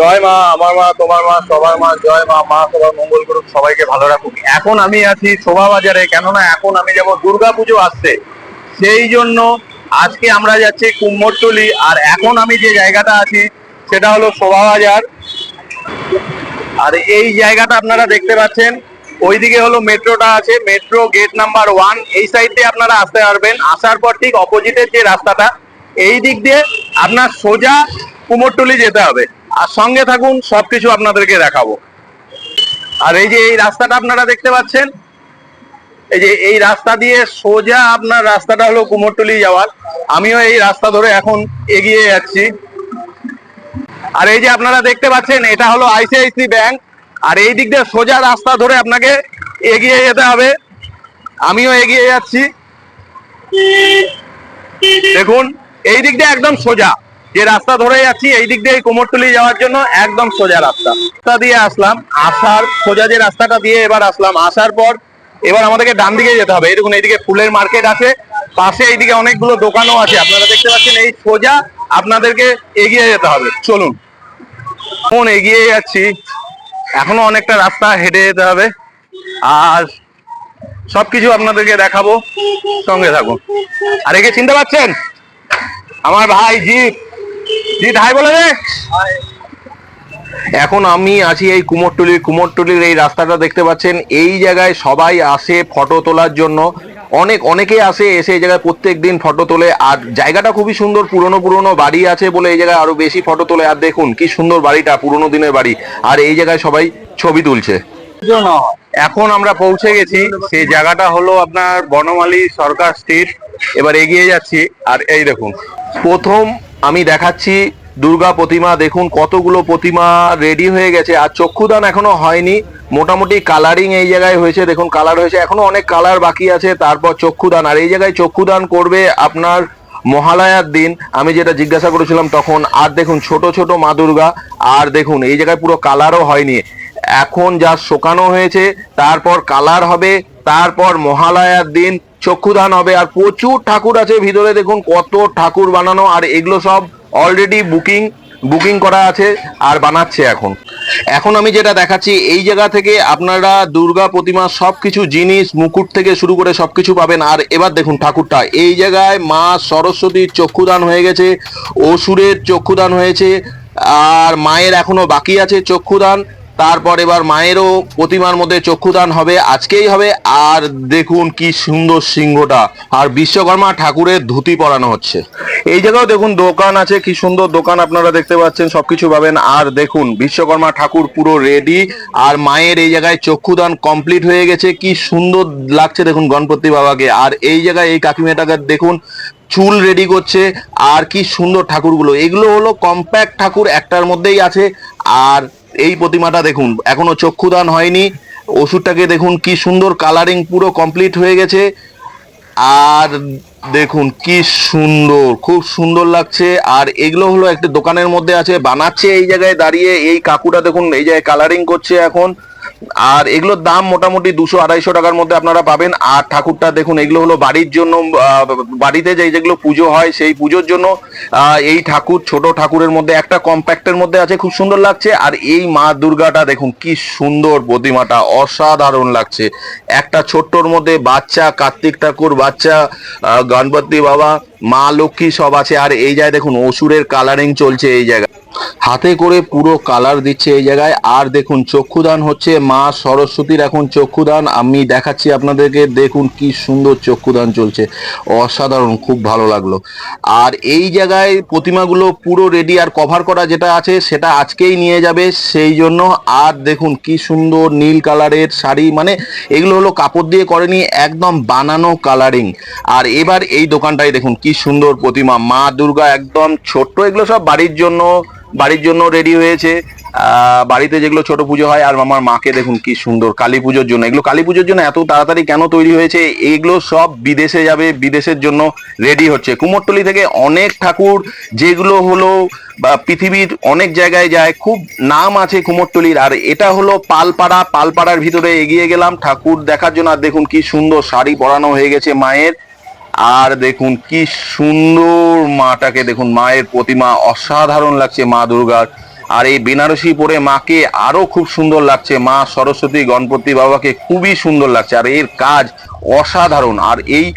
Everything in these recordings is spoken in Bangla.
জয় মা, আমার মা, তোমার মা, সবার মা, জয় মা মা, সবার মঙ্গল করুক, সবাইকে ভালো রাখুক। এখন আমি আছি শোভা বাজারে কেননা এখন আমি যাব দুর্গা পুজো আসছে সেই জন্য আজকে আমরা যাচ্ছি কুমোরটুলি আর এখন আমি যে জায়গাটা আছি, সেটা হলো শোভা বাজার আর এই জায়গাটা আপনারা দেখতে পাচ্ছেন, ওইদিকে হলো মেট্রোটা আছে, মেট্রো গেট নাম্বার ওয়ান, এই সাইড দিয়ে আপনারা আসতে পারবেন। আসার পর ঠিক অপোজিটের যে রাস্তাটা, এই দিক দিয়ে আপনার সোজা কুমোরটুলি যেতে হবে। আর সঙ্গে থাকুন, সবকিছু আপনাদেরকে দেখাবো। আর এই যে এই রাস্তাটা আপনারা দেখতে পাচ্ছেন, এই যে এই রাস্তা দিয়ে সোজা আপনার রাস্তাটা হলো কুমোরটুলি যাওয়ার। আমিও এই রাস্তা ধরে এখন এগিয়ে যাচ্ছি। আর এই যে আপনারা দেখতে পাচ্ছেন, এটা হলো আইসিআইসি ব্যাংক। আর এই দিক দিয়ে সোজা রাস্তা ধরে আপনাকে এগিয়ে যেতে হবে। আমিও এগিয়ে যাচ্ছি। দেখুন, এই দিক দিয়ে একদম সোজা। যে রাস্তা ধরে যাচ্ছি এই দিক দিয়ে কোমরটুলি যাওয়ার জন্য একদম সোজা রাস্তা। রাস্তা দিয়ে আসলাম, আসার সোজা যে রাস্তাটা দিয়ে এবার আসলাম, আসার পর এবার আমাদেরকে ডান দিকে যেতে হবে। দেখুন, এইদিকে ফুলের মার্কেট আছে, পাশে এইদিকে অনেকগুলো দোকানও আছে। আপনারা দেখতে পাচ্ছেন, এই সোজা আপনাদেরকে এগিয়ে যেতে হবে। চলুন। এখন এগিয়ে যাচ্ছি, এখনও অনেকটা রাস্তা হেঁটে যেতে হবে। আর সবকিছু আপনাদেরকে দেখাবো, সঙ্গে থাকুন। আর একে চিনতে পারছেন? আমার ভাই জিৎ। জিৎ হাই বলে রে এখন আমি আছি এই কুমোরটুলির কুমোরটুলির এই রাস্তাটা দেখতে পাচ্ছেন। এই জায়গায় সবাই আসে ফটো তোলার জন্য। অনেক অনেকেই আসে এসে এই জায়গায় প্রত্যেক দিন ফটো তোলে। আর জায়গাটা খুবই সুন্দর পুরনো পুরনো বাড়ি আছে বলে এই জায়গায় আরও বেশি ফটো তোলে। আর দেখুন কি সুন্দর বাড়িটা পুরনো দিনের বাড়ি। আর এই জায়গায় সবাই ছবি তুলছে। এখন আমরা পৌঁছে গেছি। সেই জায়গাটা হলো আপনার বনমালী সরকার স্ট্রিট এবার এগিয়ে যাচ্ছি। আর এই দেখুন প্রথম আমি দেখাচ্ছি দুর্গা প্রতিমা, দেখুন কতগুলো প্রতিমা রেডি হয়ে গেছে। আর চক্ষুদান এখনও হয়নি, মোটামুটি কালারিং এই জায়গায় হয়েছে, দেখুন কালার হয়েছে, এখনও অনেক কালার বাকি আছে, তারপর চক্ষুদান। আর এই জায়গায় চক্ষুদান করবে আপনার মহালয়ার দিন, আমি যেটা জিজ্ঞাসা করেছিলাম তখন, আর দেখুন ছোট ছোট মা দুর্গা, আর দেখুন এই জায়গায় পুরো কালারও হয়নি। এখন যা শোকানো হয়েছে, তারপর কালার হবে, তারপর মহালয়ার দিন চক্ষুদান হবে। আর প্রচুর ঠাকুর আছে ভিতরে, দেখুন কত ঠাকুর বানানো, আর এগুলো সব অলরেডি বুকিং বুকিং করা আছে আর বানাচ্ছে এখন। এখন আমি যেটা দেখাচ্ছি, এই জায়গা থেকে আপনারা দুর্গা প্রতিমা সবকিছু জিনিস, মুকুট থেকে শুরু করে সবকিছু পাবেন। আর এবার দেখুন ঠাকুরটা, এই জায়গায় মা সরস্বতীর চক্ষুদান হয়ে গেছে, অসুরের চক্ষুদান হয়েছে, আর মায়ের এখনও বাকি আছে চক্ষুদান। তারপর এবার মায়েরও প্রতিমার মধ্যে চক্ষুদান হবে, আজকেই হবে। আর দেখুন কি সুন্দর সিংহটা। আর বিশ্বকর্মা ঠাকুরের ধুতি পরানো হচ্ছে। এই জায়গাও দেখুন দোকান আছে, কি সুন্দর দোকান আপনারা দেখতে পাচ্ছেন, সবকিছু পাবেন। আর দেখুন, বিশ্বকর্মা ঠাকুর পুরো রেডি আর মায়ের এই জায়গায় চক্ষুদান কমপ্লিট হয়ে গেছে। কি সুন্দর লাগছে দেখুন গণপতি বাবাকে। আর এই জায়গায় এই কাকিমেটাকে দেখুন, চুল রেডি করছে। আর কি সুন্দর ঠাকুরগুলো। এগুলো হলো কম্প্যাক্ট ঠাকুর, একটার মধ্যেই আছে। আর এই প্রতিমাটা দেখুন, এখনও চক্ষুদান হয়নি। ওষুধটাকে দেখুন, কি সুন্দর কালারিং পুরো কমপ্লিট হয়ে গেছে। আর দেখুন, কি সুন্দর, খুব সুন্দর লাগছে। আর এগুলো হলো একটা দোকানের মধ্যে আছে, বানাচ্ছে এই জায়গায় দাঁড়িয়ে। এই কাকুটা দেখুন, এই জায়গায় কালারিং করছে এখন। আর এগুলোর দাম মোটামুটি দুশো আড়াইশো টাকার মধ্যে আপনারা পাবেন। আর ঠাকুরটা দেখুন, এগুলো হলো বাড়ির জন্য বাড়িতে যে যেগুলো পুজো হয়, সেই পুজোর জন্য এই ঠাকুর, ছোট ঠাকুরের মধ্যে, একটা কম্প্যাক্টের মধ্যে আছে, খুব সুন্দর লাগছে। আর এই মা দুর্গাটা দেখুন, কি সুন্দর প্রতিমাটা, অসাধারণ লাগছে। একটা ছোট্টর মধ্যে বাচ্চা, কার্তিক ঠাকুর, বাচ্চা গণপতি বাবা মা লক্ষ্মী সব আছে। আর এই জায়গায় দেখুন, অসুরের কালারিং চলছে এই জায়গায়। হাতে করে পুরো কালার দিচ্ছে এই জায়গায়। আর দেখুন, চক্ষুদান হচ্ছে মা সরস্বতীর এখন চক্ষুদান। আমি দেখাচ্ছি আপনাদেরকে, দেখুন কি সুন্দর চক্ষুদান চলছে। অসাধারণ, খুব ভালো লাগল। আর এই জায়গায় প্রতিমাগুলো পুরো রেডি আর কভার করা যেটা আছে, সেটা আজকেই নিয়ে যাবে। সেই জন্য, আর দেখুন কি সুন্দর নীল কালারের শাড়ি। মানে এগুলো হলো কাপড় দিয়ে করেনি, একদম বানানো কালারিং আর এবার এই দোকানটাই দেখুন কি সুন্দর প্রতিমা। মা দুর্গা একদম ছোট্ট, এগুলো সব বাড়ির জন্য বাড়ির জন্য রেডি হয়েছে। বাড়িতে যেগুলো ছোট পুজো হয়, আর আমার মাকে দেখুন কি সুন্দর কালী পুজোর জন্য। এগুলো কালী পুজোর জন্য এত তাড়াতাড়ি কেন তৈরি হয়েছে? এগুলো সব বিদেশে যাবে, বিদেশের জন্য রেডি হচ্ছে। কুমোরটুলি থেকে অনেক ঠাকুর, যেগুলো হলো, বা পৃথিবীর অনেক জায়গায় যায়, খুব নাম আছে কুমোরটুলির। আর এটা হলো পালপাড়া, পালপাড়ার ভিতরে এগিয়ে গেলাম ঠাকুর দেখার জন্য। আর দেখুন কি সুন্দর শাড়ি পরানো হয়ে গেছে মায়ের। আর দেখুন কি সুন্দর মাটাকে দেখুন, মায়ের প্রতিমা অসাধারণ লাগছে মা দুর্গার। আর এই বেনারসি পরে মাকে আরও খুব সুন্দর লাগছে, মা সরস্বতী, গণপতি বাবাকে খুবই সুন্দর লাগছে। আর এর কাজ অসাধারণ। আর এই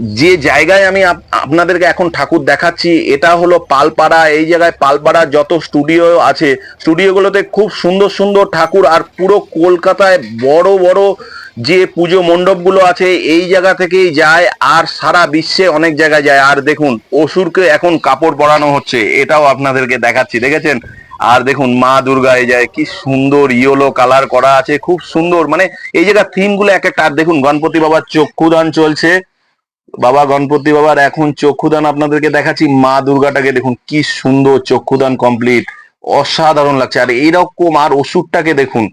যে জায়গায় আমি আপ- আপনাদেরকে এখন ঠাকুর দেখাচ্ছি, এটা হলো পালপাড়া। এই জায়গায় পালপাড়া যত স্টুডিও আছে, স্টুডিওগুলোতে খুব সুন্দর সুন্দর ঠাকুর। আর পুরো কলকাতায় বড় বড় যে পুজো মণ্ডপগুলো আছে, এই জায়গা থেকেই যায় আর সারা বিশ্বে অনেক জায়গায় যায়। আর দেখুন, অসুরকে এখন কাপড় পরানো হচ্ছে, এটাও আপনাদেরকে দেখাচ্ছি, দেখেছেন? আর দেখুন, মা দুর্গা এই যায়, কি সুন্দর ইয়েলো কালার করা আছে, খুব সুন্দর। মানে এই জায়গা থিমগুলো এক একটা। আর দেখুন, গণপতি বাবার চক্ষুদান চলছে। বাবা, গণপতি বাবার এখন চক্ষুদান আপনাদেরকে দেখাচ্ছি। মা দুর্গাটাকে দেখুন, কি সুন্দর চক্ষুদান কমপ্লিট অসাধারণ লাগছে। আর এইরকম আর ওষুধটাকে দেখুন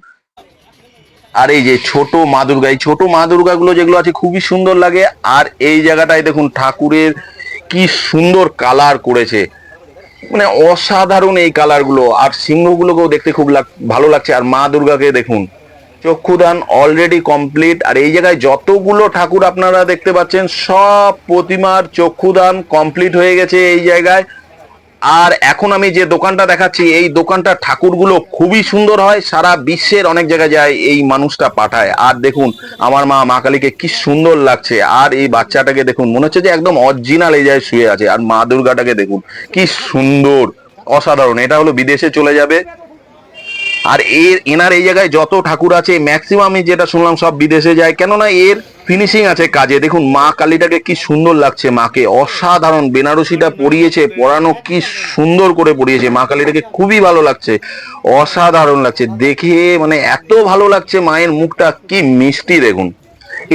আর এই যে ছোট মা দুর্গা, এই ছোট মা দুর্গা গুলো যেগুলো আছে খুবই সুন্দর লাগে। আর এই জায়গাটায় দেখুন ঠাকুরের কি সুন্দর কালার করেছে। মানে অসাধারণ এই কালারগুলো আর সিংহগুলোকেও দেখতে খুব ভালো লাগছে। আর মা দুর্গাকে দেখুন, চক্ষুদান অলরেডি কমপ্লিট আর এই জায়গায় যতগুলো ঠাকুর আপনারা দেখতে পাচ্ছেন, সব প্রতিমার চক্ষুদান কমপ্লিট হয়ে গেছে এই জায়গায়। আর এখন আমি যে দোকানটা দেখাচ্ছি, এই দোকানটা ঠাকুরগুলো খুবই সুন্দর হয়। সারা বিশ্বের অনেক জায়গায় যায় এই মানুষটা পাঠায়। আর দেখুন, আমার মা মা কালীকে কি সুন্দর লাগছে। আর এই বাচ্চাটাকে দেখুন, মনে হচ্ছে যে একদম অরিজিনাল এই জায়গায় শুয়ে আছে। আর মা দুর্গাটাকে দেখুন, কি সুন্দর, অসাধারণ। এটা হলো বিদেশে চলে যাবে। আর এর, এনার এই জায়গায় যত ঠাকুর আছে ম্যাক্সিমাম যেটা শুনলাম সব বিদেশে যায়। কেননা এর ফিনিশিং আছে কাজে। দেখুন, মা কালীটাকে কি সুন্দর লাগছে মাকে। অসাধারণ বেনারসিটা পরিয়েছে, পরানো কি সুন্দর করে পরিয়েছে। মা কালীটাকে খুবই ভালো লাগছে, অসাধারণ লাগছে। দেখে মানে এত ভালো লাগছে মায়ের মুখটা, কি মিষ্টি দেখুন।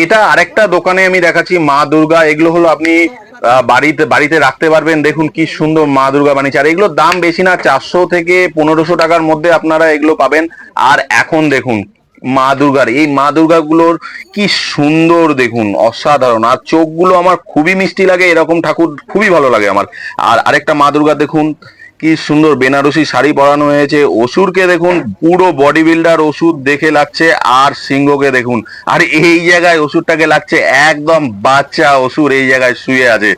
এটা আরেকটা দোকানে আমি দেখাচ্ছি মা দুর্গা। এগুলো হলো আপনি বাড়িতে বাড়িতে রাখতে পারবেন। দেখুন কি সুন্দর মা দুর্গা বানিয়েছে। আর এগুলোর দাম বেশি না, চারশো থেকে পনেরোশো টাকার মধ্যে আপনারা এগুলো পাবেন। আর এখন দেখুন, মা দুর্গার, এই মা দুর্গা গুলোর কি সুন্দর দেখুন, অসাধারণ। আর চোখগুলো আমার খুবই মিষ্টি লাগে, এরকম ঠাকুর খুবই ভালো লাগে আমার। আর আরেকটা মা দুর্গা দেখুন কি সুন্দর বেনারসি শাড়ি পরানো হয়েছে। অসুরকে দেখুন, পুরো বডি বিল্ডার ওষুধ দেখে লাগছে, আর সিংহকে দেখুন। আর এই জায়গায় অসুরটাকে লাগছে, একদম বাচ্চা অসুর এই জায়গায় শুয়ে আছে।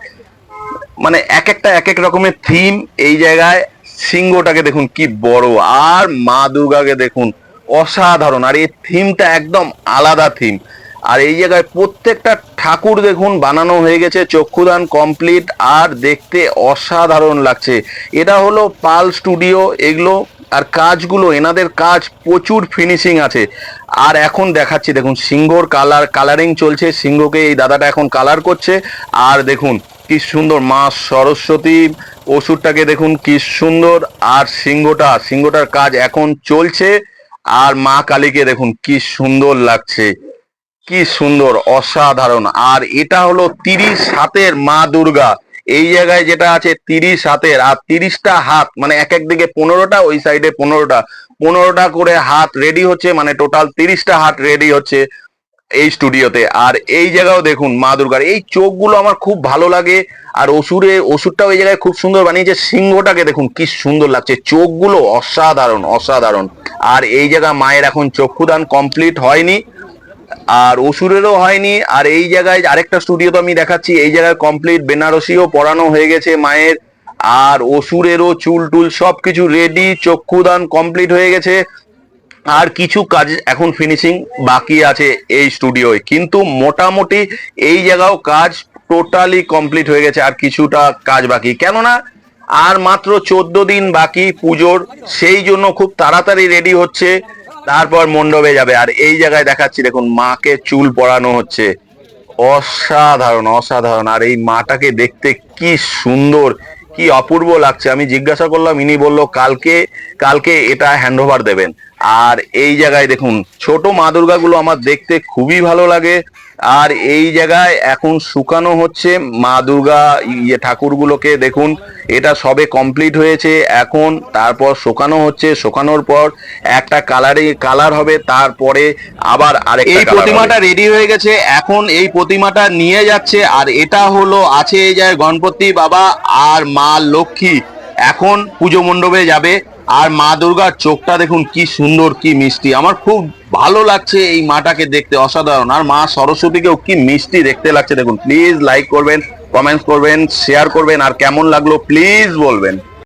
মানে এক একটা, এক এক রকমের থিম এই জায়গায়। সিংহটাকে দেখুন, কি বড়। আর মা দুর্গাকে দেখুন, অসাধারণ। আর এই থিমটা একদম আলাদা থিম আর এই জায়গায় প্রত্যেকটা ঠাকুর দেখুন, বানানো হয়ে গেছে, চক্ষুদান কমপ্লিট আর দেখতে অসাধারণ লাগছে। এটা হলো পাল স্টুডিও এগুলো আর কাজগুলো, এনাদের কাজ, প্রচুর ফিনিশিং আছে। আর এখন দেখাচ্ছি, দেখুন, সিংহর কালার কালারিং চলছে, সিংহকে এই দাদাটা এখন কালার করছে। আর দেখুন, কি সুন্দর, মা সরস্বতী ওষুধটাকে দেখুন, কি সুন্দর। আর সিংহটা, সিংহটার কাজ এখন চলছে। আর মা কালীকে দেখুন, কি সুন্দর লাগছে। কি সুন্দর, অসাধারণ। আর এটা হলো তিরিশ হাতের মা দুর্গা। এই জায়গায় যেটা আছে তিরিশ হাতের, আর তিরিশটা হাত মানে এক এক দিকে পনেরোটা, ওই সাইডে পনেরোটা। পনেরোটা করে হাত রেডি হচ্ছে মানে টোটাল তিরিশটা হাত রেডি হচ্ছে এই স্টুডিওতে আর এই জায়গাও দেখুন মা দুর্গার। এই চোখগুলো আমার খুব ভালো লাগে, আর অসুরে ওষুধটাও এই জায়গায় খুব সুন্দর বানিয়েছে। সিংহটাকে দেখুন কি সুন্দর লাগছে। চোখগুলো অসাধারণ অসাধারণ। আর এই জায়গা মায়ের এখন চক্ষুদান কমপ্লিট হয়নি। আর অসুরেরও হয়নি। আর এই জায়গায় আরেকটা স্টুডিও তো আমি দেখাচ্ছি। এই জায়গায় কমপ্লিট বেনারসিও পড়ানো হয়ে গেছে মায়ের। আর অসুরেরও চুল টুল সব কিছু রেডি চক্ষুদান কমপ্লিট হয়ে গেছে। আর কিছু কাজ এখন ফিনিশিং বাকি আছে এই স্টুডিওয় কিন্তু মোটামুটি এই জায়গাও কাজ টোটালি কমপ্লিট হয়ে গেছে, আর কিছুটা কাজ বাকি। কেননা আর মাত্র চোদ্দ দিন বাকি পুজোর, সেই জন্য খুব তাড়াতাড়ি রেডি হচ্ছে। তারপর মণ্ডপে যাবে। আর এই জায়গায় দেখাচ্ছি, দেখুন, মাকে চুল পরানো হচ্ছে। অসাধারণ অসাধারণ। আর এই মাটাকে দেখতে কি সুন্দর, কি অপূর্ব লাগছে। আমি জিজ্ঞাসা করলাম, ইনি বলল, কালকে কালকে এটা হ্যান্ডওভার দেবেন। আর এই জায়গায় দেখুন, ছোট মা দুর্গাগুলো আমার দেখতে খুবই ভালো লাগে। আর এই জায়গায় এখন শুকানো হচ্ছে মা দুর্গা ইয়ে ঠাকুরগুলোকে দেখুন এটা সবে কমপ্লিট হয়েছে। এখন তারপর শুকানো হচ্ছে। শুকানোর পর একটা কালারে কালার হবে তারপরে আবার আর এই প্রতিমাটা রেডি হয়ে গেছে। এখন এই প্রতিমাটা নিয়ে যাচ্ছে আর এটা হলো আছে এই জায়গায় গণপতি বাবা আর মা লক্ষ্মী। এখন পুজো মণ্ডপে যাবে। আর মা দুর্গার চোখটা দেখুন কি সুন্দর, কি মিষ্টি। আমার খুব ভালো লাগছে এই মাটাকে দেখতে, অসাধারণ। আর মা সরস্বতীকেও কি মিষ্টি দেখতে লাগছে, দেখুন। প্লিজ লাইক করবেন কমেন্টস করবেন শেয়ার করবেন, আর কেমন লাগল প্লিজ বলবেন।